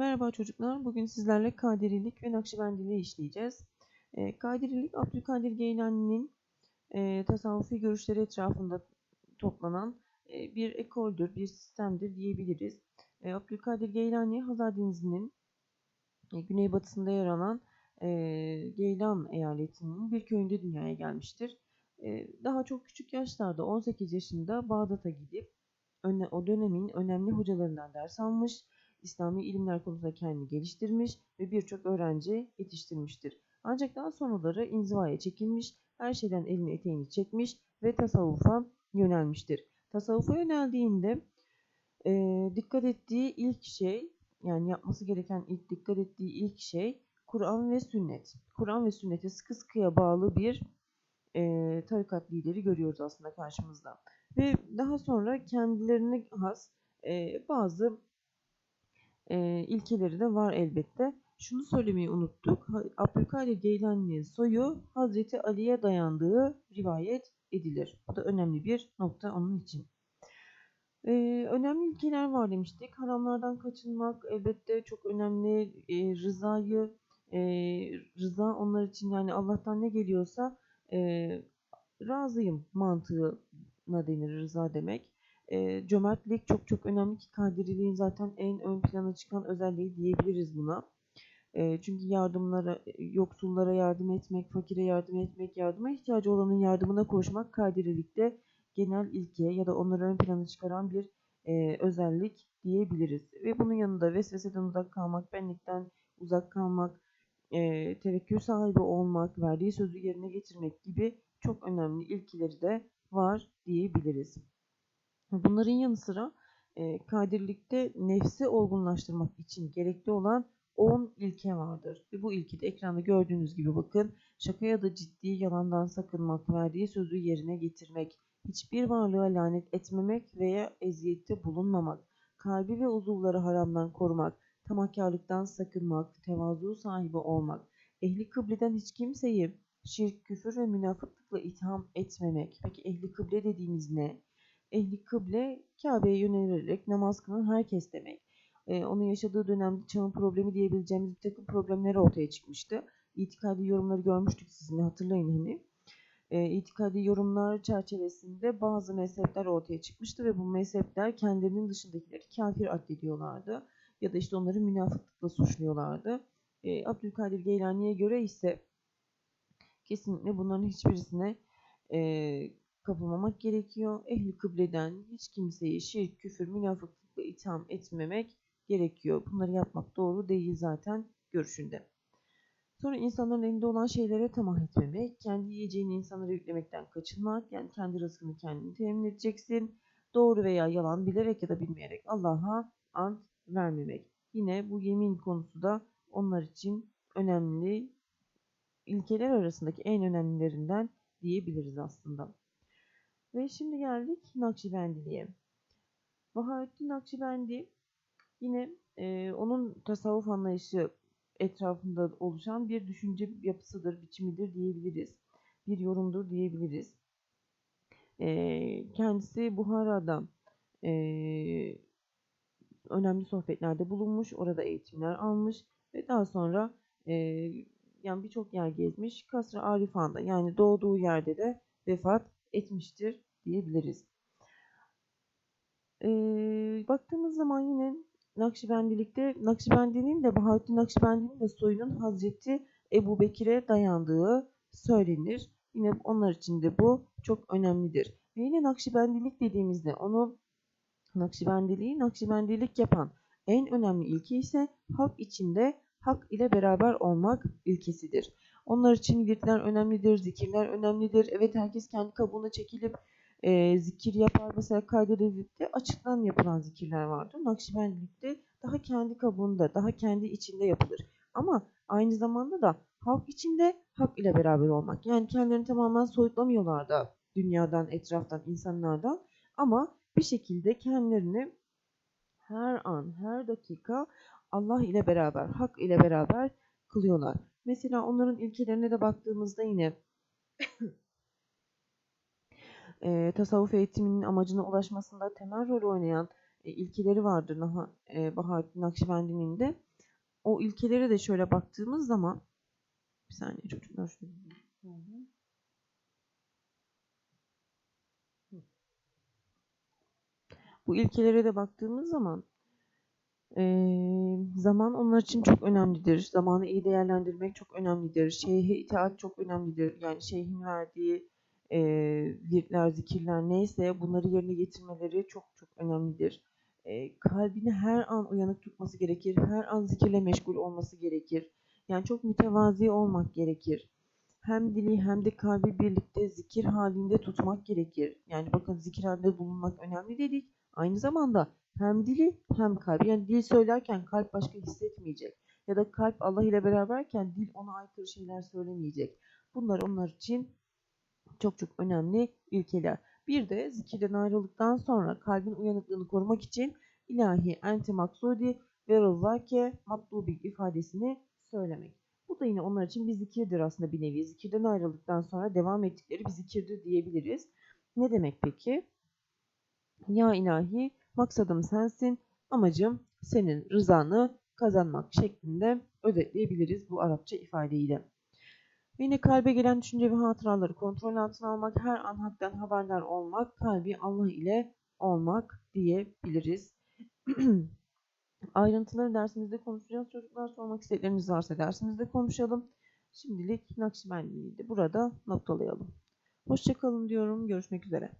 Merhaba çocuklar. Bugün sizlerle Kadirilik ve Nakşibendiliği işleyeceğiz. E, Kadirilik, Abdülkadir Geylani'nin e, tasavvufi görüşleri etrafında toplanan e, bir ekoldür, bir sistemdir diyebiliriz. E, Abdülkadir Geylani, Hazar Denizi'nin e, güneybatısında yer alan e, Geylan eyaletinin bir köyünde dünyaya gelmiştir. E, daha çok küçük yaşlarda 18 yaşında Bağdat'a gidip o dönemin önemli hocalarından ders almış İslami ilimler konusunda kendini geliştirmiş ve birçok öğrenci yetiştirmiştir. Ancak daha sonraları inzivaya çekilmiş, her şeyden elini eteğini çekmiş ve tasavvufa yönelmiştir. Tasavvufa yöneldiğinde e, dikkat ettiği ilk şey, yani yapması gereken ilk dikkat ettiği ilk şey Kur'an ve sünnet. Kur'an ve sünnete sıkı sıkıya bağlı bir e, tarikat lideri görüyoruz aslında karşımızda. Ve daha sonra kendilerine has e, bazı e, ilkeleri de var elbette. Şunu söylemeyi unuttuk. Abdülkadir Geylani'nin soyu Hazreti Ali'ye dayandığı rivayet edilir. Bu da önemli bir nokta onun için. Ee, önemli ilkeler var demiştik. Haramlardan kaçınmak elbette çok önemli. Ee, rızayı, e, rıza onlar için yani Allah'tan ne geliyorsa e, razıyım mantığına denir rıza demek. E, cömertlik çok çok önemli ki kadiriliğin zaten en ön plana çıkan özelliği diyebiliriz buna. E, çünkü yardımlara, yoksullara yardım etmek, fakire yardım etmek, yardıma ihtiyacı olanın yardımına koşmak kadirilikte genel ilke ya da onları ön plana çıkaran bir e, özellik diyebiliriz. Ve bunun yanında vesveseden uzak kalmak, benlikten uzak kalmak, e, tevekkül sahibi olmak, verdiği sözü yerine getirmek gibi çok önemli ilkeleri de var diyebiliriz. Bunların yanı sıra e, kadirlikte nefsi olgunlaştırmak için gerekli olan 10 ilke vardır. Ve bu ilke de ekranda gördüğünüz gibi bakın şaka ya da ciddi yalandan sakınmak, verdiği sözü yerine getirmek, hiçbir varlığa lanet etmemek veya eziyette bulunmamak, kalbi ve uzuvları haramdan korumak, tamahkarlıktan sakınmak, tevazu sahibi olmak, ehli kıbleden hiç kimseyi şirk, küfür ve münafıklıkla itham etmemek. Peki ehli kıble dediğimiz ne? Ehli kıble Kabe'ye yönelerek namaz kılan herkes demek. Ee, onun yaşadığı dönemde çağın problemi diyebileceğimiz bir takım problemler ortaya çıkmıştı. İtikadi yorumları görmüştük sizinle hatırlayın hani. E, itikadi yorumlar çerçevesinde bazı mezhepler ortaya çıkmıştı ve bu mezhepler kendilerinin dışındakileri kafir addediyorlardı. Ya da işte onları münafıklıkla suçluyorlardı. E, Abdülkadir Geylani'ye göre ise kesinlikle bunların hiçbirisine e, kapılmamak gerekiyor. Ehli kıbleden hiç kimseyi şirk, küfür, münafıklıkla itham etmemek gerekiyor. Bunları yapmak doğru değil zaten görüşünde. Sonra insanların elinde olan şeylere tamah etmemek, kendi yiyeceğini insanlara yüklemekten kaçınmak, yani kendi rızkını kendini temin edeceksin. Doğru veya yalan bilerek ya da bilmeyerek Allah'a ant vermemek. Yine bu yemin konusu da onlar için önemli ilkeler arasındaki en önemlilerinden diyebiliriz aslında. Ve şimdi geldik Nakşibendiliğe. Bahattin Nakşibendi yine e, onun tasavvuf anlayışı etrafında oluşan bir düşünce yapısıdır, biçimidir diyebiliriz. Bir yorumdur diyebiliriz. E, kendisi Buhara'da e, önemli sohbetlerde bulunmuş, orada eğitimler almış ve daha sonra e, yani birçok yer gezmiş. Kasr-ı Arifan'da yani doğduğu yerde de vefat etmiştir diyebiliriz. Ee, baktığımız zaman yine Nakşibendilikte Nakşibendi'nin de Bahattin Nakşibendi'nin de soyunun Hazreti Ebu Bekir'e dayandığı söylenir. Yine onlar için de bu çok önemlidir. Ve yine Nakşibendilik dediğimizde onu Nakşibendiliği Nakşibendilik yapan en önemli ilke ise halk içinde hak ile beraber olmak ilkesidir. Onlar için virtler önemlidir, zikirler önemlidir. Evet herkes kendi kabuğuna çekilip e, zikir yapar. Mesela Kaydedilip'te açıktan yapılan zikirler vardır. Nakşibendilikte daha kendi kabuğunda, daha kendi içinde yapılır. Ama aynı zamanda da halk içinde hak ile beraber olmak. Yani kendilerini tamamen soyutlamıyorlar da dünyadan, etraftan, insanlardan. Ama bir şekilde kendilerini her an, her dakika Allah ile beraber, hak ile beraber kılıyorlar. Mesela onların ilkelerine de baktığımızda yine e, tasavvuf eğitiminin amacına ulaşmasında temel rol oynayan e, ilkeleri vardır Nah e, Bahattin Nakşibendi'nin de. o ilkelere de şöyle baktığımız zaman bir saniye çocuklar şöyle. Bu ilkelere de baktığımız zaman eee, zaman onlar için çok önemlidir. Zamanı iyi değerlendirmek çok önemlidir. Şeyhe itaat çok önemlidir. Yani şeyhin verdiği eee virtler, zikirler neyse bunları yerine getirmeleri çok çok önemlidir. Eee, kalbini her an uyanık tutması gerekir. Her an zikirle meşgul olması gerekir. Yani çok mütevazi olmak gerekir. Hem dili hem de kalbi birlikte zikir halinde tutmak gerekir. Yani bakın zikir halinde bulunmak önemli dedik. Aynı zamanda hem dili hem kalbi. Yani dil söylerken kalp başka hissetmeyecek. Ya da kalp Allah ile beraberken dil ona aykırı şeyler söylemeyecek. Bunlar onlar için çok çok önemli ilkeler. Bir de zikirden ayrıldıktan sonra kalbin uyanıklığını korumak için ilahi ente maksudi ve rızake matlubi ifadesini söylemek. Bu da yine onlar için bir zikirdir aslında bir nevi. Zikirden ayrıldıktan sonra devam ettikleri bir zikirdir diyebiliriz. Ne demek peki? Ya ilahi maksadım sensin, amacım senin rızanı kazanmak şeklinde özetleyebiliriz bu Arapça ifadeyle. Yine kalbe gelen düşünce ve hatıraları kontrol altına almak, her an haktan haberdar olmak, kalbi Allah ile olmak diyebiliriz. Ayrıntıları dersimizde konuşacağız. Çocuklar sormak istedikleriniz varsa dersimizde konuşalım. Şimdilik Nakşibendi'yi de burada noktalayalım. Hoşçakalın diyorum. Görüşmek üzere.